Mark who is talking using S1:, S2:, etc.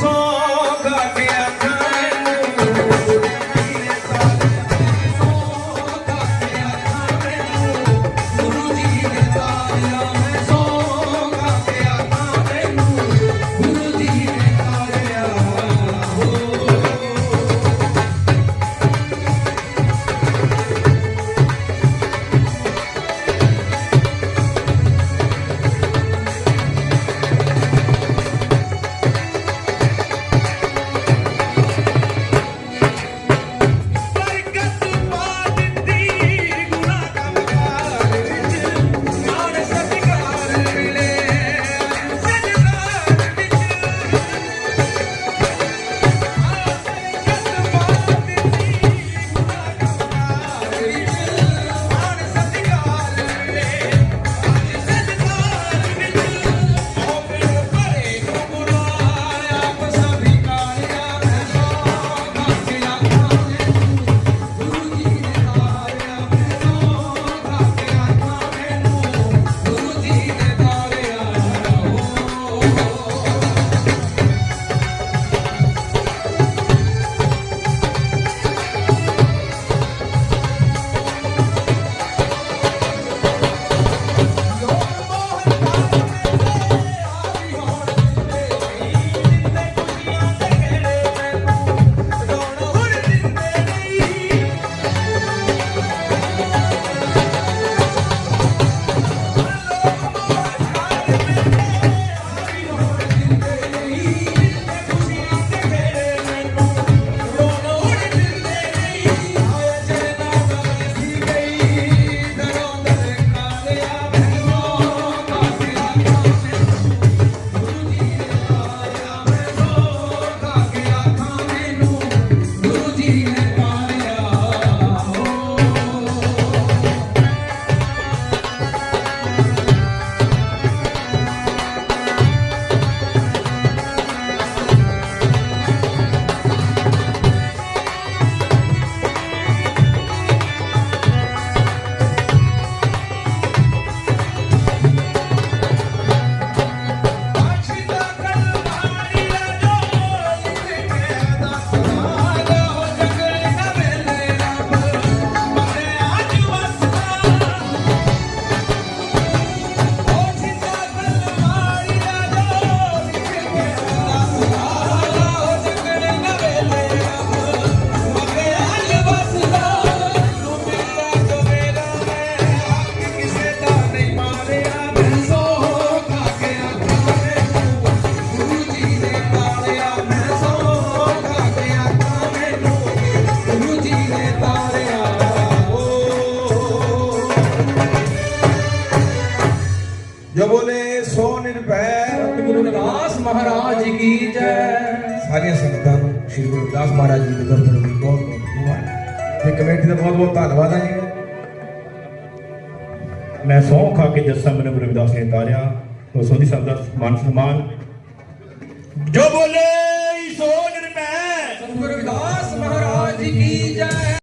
S1: song. ਜੋ ਬੋਲੇ ਸੋ ਨਿਰਭੈ ਸਤਿਗੁਰੂ ਰਵਿਦਾਸ ਮਹਾਰਾਜ ਕੀ ਜੈ।
S2: ਸਾਰੀਆਂ ਸੰਗਤਾਂ ਨੂੰ ਸ਼੍ਰੀ ਗੁਰੂ ਰਵਿਦਾਸ ਮਹਾਰਾਜ ਜੀ ਦੇ ਦਰਸ਼ਨ ਦੀ ਬਹੁਤ ਬਹੁਤ ਮੁਬਾਰਕ ਤੇ ਕਮੇਟੀ ਦਾ ਬਹੁਤ ਬਹੁਤ ਧੰਨਵਾਦ ਹੈ ਜੀ।
S3: ਮੈਂ ਸੌ ਖਾ ਕੇ ਜੱਸਾ ਮੈਨੂੰ ਗੁਰੂ ਰਵਿਦਾਸ ਨੇ ਤਾਰਿਆ ਉਹ ਸੋਦੀ ਸਾਹਿਬ ਦਾ ਮਾਨ ਸਨਮਾਨ। ਜੋ ਬੋਲੇ ਸੋ ਨਿਰਭੈ ਸਤਿਗੁਰੂ ਰਵਿਦਾਸ ਮਹਾਰਾਜ ਕੀ ਜੈ।